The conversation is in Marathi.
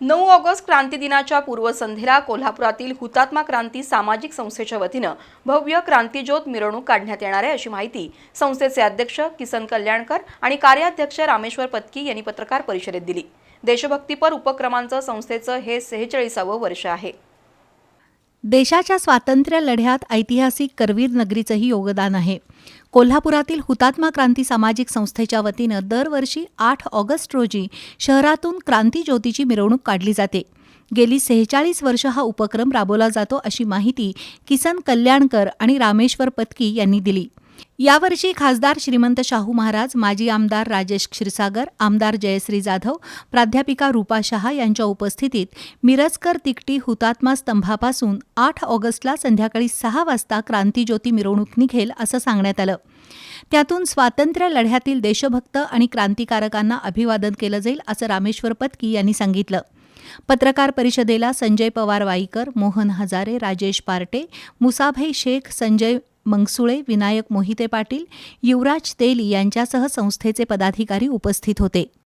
नऊ ऑगस्ट क्रांती दिनाच्या पूर्वसंध्येला कोल्हापुरातील हुतात्मा क्रांती सामाजिक संस्थेच्या वतीनं भव्य क्रांतीज्योत मिरवणूक काढण्यात येणार आहे अशी माहिती संस्थेचे अध्यक्ष किसन कल्याणकर आणि कार्याध्यक्ष रामेश्वर पत्की यांनी पत्रकार परिषदेत दिली. देशभक्तीपर उपक्रमांचं संस्थेचं हे सेहेचाळीसावं वर्ष आहे. देशाच्या स्वातंत्र्य लढ्यात ऐतिहासिक करवीर नगरीचंही योगदान आहे. कोल्हापुरातील हुतात्मा क्रांती सामाजिक संस्थेच्या वतीनं दरवर्षी आठ ऑगस्ट रोजी शहरातून क्रांती ज्योतीची मिरवणूक काढली जाते. गेली सेहेचाळीस वर्ष हा उपक्रम राबवला जातो अशी माहिती किसन कल्याणकर आणि रामेश्वर पत्की यांनी दिली. यावर्षी खासदार श्रीमंत शाहू महाराज माजी आमदार राजेश क्षीरसागर आमदार जयश्री जाधव प्राध्यापिका रूपा शहा यांच्या उपस्थितीत मिरजकर तिकटी हुतात्मा स्तंभापासून आठ ऑगस्टला संध्याकाळी सहा वाजता क्रांतीज्योती मिरवणूक निघेल असं सांगण्यात आलं. त्यातून स्वातंत्र्य लढ्यातील देशभक्त आणि क्रांतिकारकांना अभिवादन केलं जाईल असं रामेश्वर पत्की यांनी सांगितलं. पत्रकार परिषदेला संजय पवार वाईकर मोहन हजारे राजेश पार्टे मुसाभाई शेख संजय मंगसुळे विनायक मोहिते पाटील युवराज तेली यांच्यासह संस्थेचे पदाधिकारी उपस्थित होते.